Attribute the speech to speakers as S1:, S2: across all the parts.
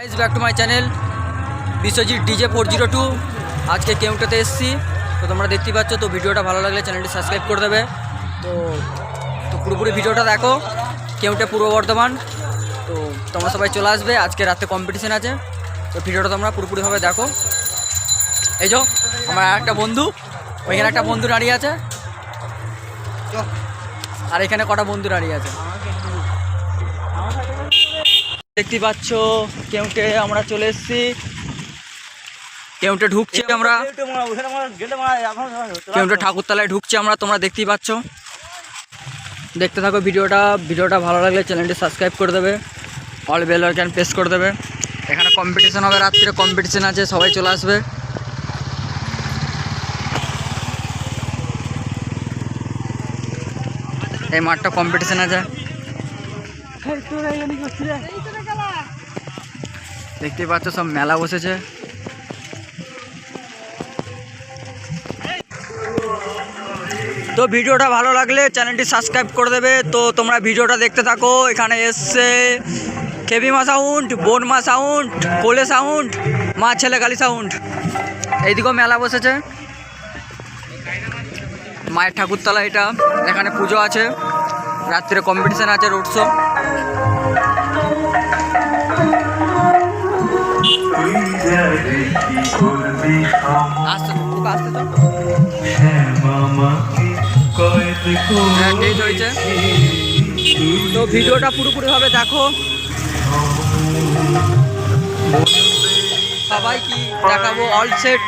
S1: Guys back to my channel Biswajit DJ four zero two আজকে কেউটাতে এসেছি। তো তোমরা দেখতেই পাচ্ছ, তো ভিডিওটা ভালো লাগলে চ্যানেলটি সাবস্ক্রাইব করে দেবে। তো তো পুরোপুরি ভিডিওটা দেখো। কেউটে পূর্ব বর্ধমান। তো তোমরা সবাই চলে আসবে। আজকে রাতে কম্পিটিশান আছে। তো ভিডিওটা তোমরা পুরোপুরিভাবে দেখো। এই যো, আমার আর একটা বন্ধু। ওইখানে একটা বন্ধু দাঁড়িয়ে আছে। আর এখানে কটা বন্ধু দাঁড়িয়ে আছে? দেখতে পাচ্ছ কেউটে আমরা চলে এসেছি। কেউটে ঢুকছি আমরা। কেউটে ঠাকুরতলায় ঢুকছি আমরা তোমরা দেখতেই পাচ্ছ। দেখতে থাকো ভিডিওটা ভিডিওটা ভালো লাগলে চ্যানেলটি সাবস্ক্রাইব করে দেবে অল বেল আইকন প্রেস করে দেবে। এখানে কম্পিটিশন হবে রাত্রে কম্পিটিশন আছে সবাই চলে আসবে। এই মাঠটা কম্পিটিশন আছে। দেখতেই পাচ্ছ, সব মেলা বসেছে। তো ভিডিওটা ভালো লাগলে চ্যানেলটি সাবস্ক্রাইব করে দেবে। তো তোমরা ভিডিওটা দেখতে থাকো, এখানে এসছে কেবিমা সাউন্ড বনমা সাউন্ড, কোলে সাউন্ড, মা ছেলে কালী সাউন্ড। এইদিকেও মেলা বসেছে। মায়ের ঠাকুরতলা এটা, এখানে পুজো আছে। রাত্রে কম্পিটিশান আছে রোড শো তো হ্যাঁ ডেট হয়েছে তো ভিডিওটা পুরোপুরিভাবে দেখো। সবাই কি দেখাবো অল সেট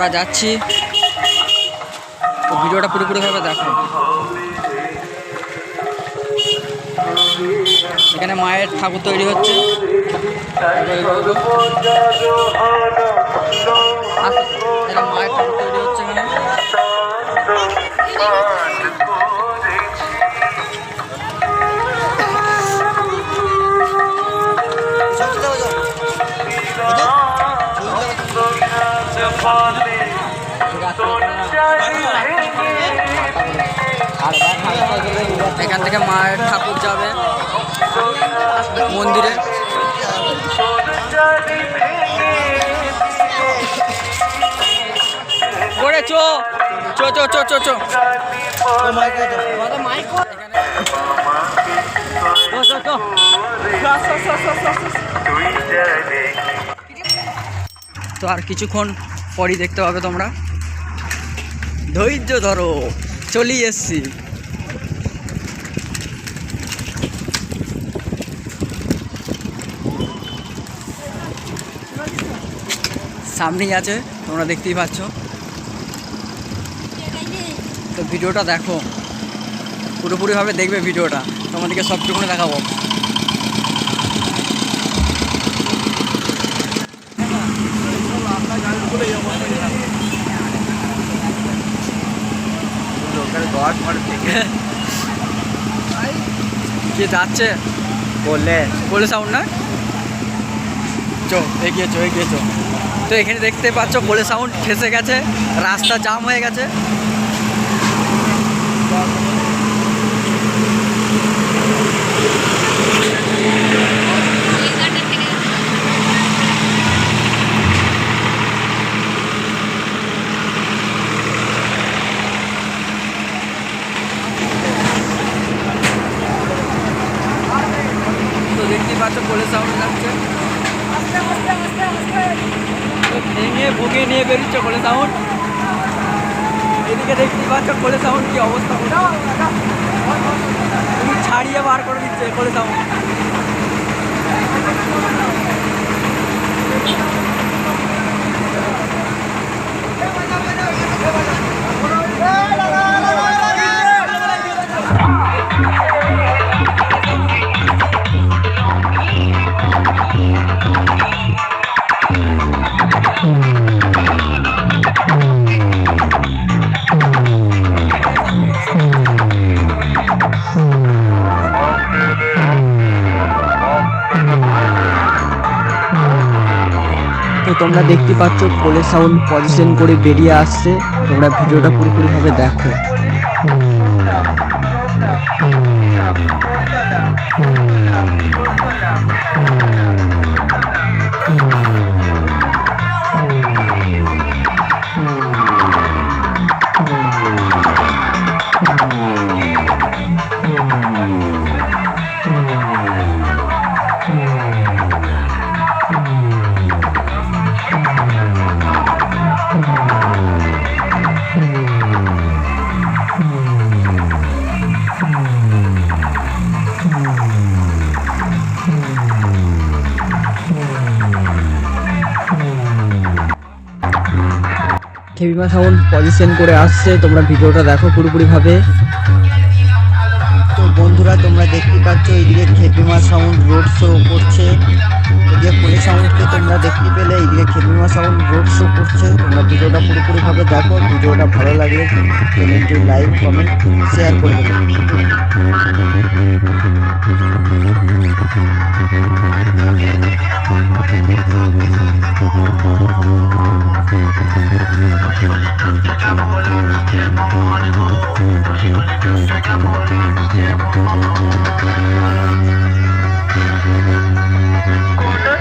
S1: আমরা যাচ্ছি। তো পুরোপুরি পুরোপুরিভাবে দেখো। এখানে মায়ের ঠাকুর তৈরি হচ্ছে। এখানে মায়ের ঠাকুর তৈরি হচ্ছে এখানে। এখান থেকে মায়ের ঠাকুর যাবে মন্দিরে। করে চো চো চো চো চো চো। তো আর কিছুক্ষণ পরই দেখতে পাবে তোমরা। ধৈর্য ধরো, চলি এসছি। সামনেই আছে, তোমরা দেখতেই পাচ্ছ। তো ভিডিওটা দেখো, পুরোপুরিভাবে দেখবে ভিডিওটা। তোমাদেরকে সবটুকুনি দেখাবো। কে যাচ্ছে?
S2: বললে
S1: বলে সাউন্ড না? চো এগিয়ে চো এগিয়ে চো। তো এখানে দেখতে পাচ্ছ বলে সাউন্ড ফেসে গেছে রাস্তা জাম হয়ে গেছে। তো সাউন্ড এদিকে দেখতে পাচ্ছ কোলে সাউন্ড কি অবস্থা তুমি ছাড়িয়ে বার করে দিচ্ছে কোলে সাউন্ড Thank you. তোমরা দেখতে পাচ্ছ কোলে সাউন্ড পজিশন করে বেরিয়ে আসছে তোমরা ভিডিওটা পুরোপুরিভাবে দেখো খেবিমা সাউন্ড পজিশন করে আসছে। তোমরা ভিডিওটা দেখো পুরোপুরিভাবে।
S2: তো বন্ধুরা, তোমরা দেখতে পাচ্ছ, এইদিকে খেপিমা সাউন্ড রোড শো করছে। এদিকে পুলে সাউন্ডকে তোমরা দেখতে পেলে এইদিকে খেপিমা সাউন্ড রোড শো করছে। তোমরা ভিডিওটা পুরোপুরিভাবে দেখো, ভিডিওটা ভালো লাগলে একটু লাইক, কমেন্ট শেয়ার করে দেবে।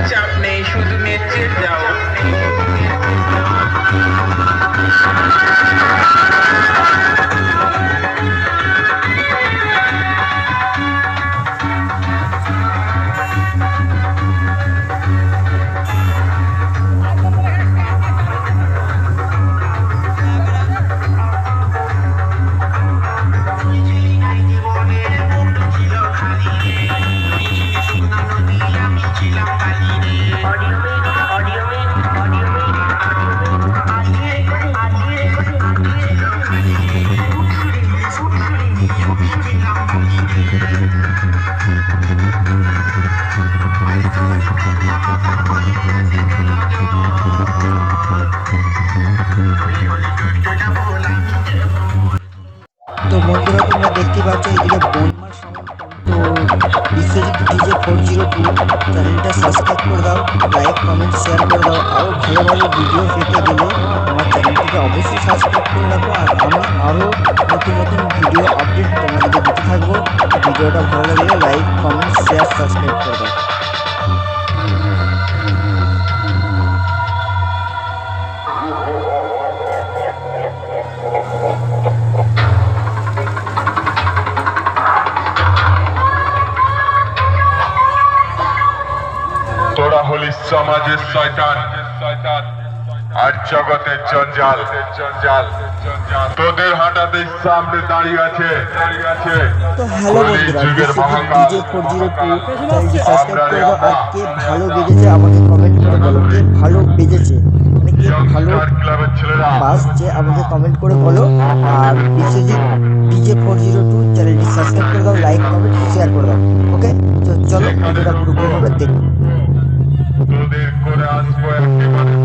S3: চাপ নেই শুধু নেচে যাও।
S2: বন্ধুরা তোমরা দেখতে পাচ্ছ এদিকে বন্যার সাউন্ড তো Biswajit DJ four zero two চ্যানেলটা সাবস্ক্রাইব করে দাও লাইক কমেন্ট শেয়ার করে দাও আরও ভালো ভালো ভিডিও পেতে গেলে আমার চ্যানেলটিকে অবশ্যই সাবস্ক্রাইব করে রাখো, আর আমি আরও নতুন নতুন ভিডিও আপডেট তোমাদেরকে দিতে থাকব। ভিডিওটা ভালো লাগলে লাইক কমেন্ট শেয়ার সাবস্ক্রাইব
S4: সমাজের শয়তান। আর জগতের জঞ্জাল। জঞ্জাল তোদের হাঁটাতে সামনে দাঁড়িয়ে আছে। দাঁড়িয়ে
S2: তো হ্যালো ভালো বেজেছে আমাকে কমেন্ট করে বলো কে ভালো বেজেছে? মানে ভালো
S4: ইয়ংস্টার ক্লাবের ছেলেরা।
S2: বাসছে আমাকে কমেন্ট করে বলো আর Biswajit DJ four zero two চ্যানেলটি সাবস্ক্রাইব করে দাও লাইক কমেন্ট শেয়ার করে দাও ওকে তো চলো ভিডিওটা পুরোপুরিভাবে দেখো।
S4: তোদের করে আসব একেবারে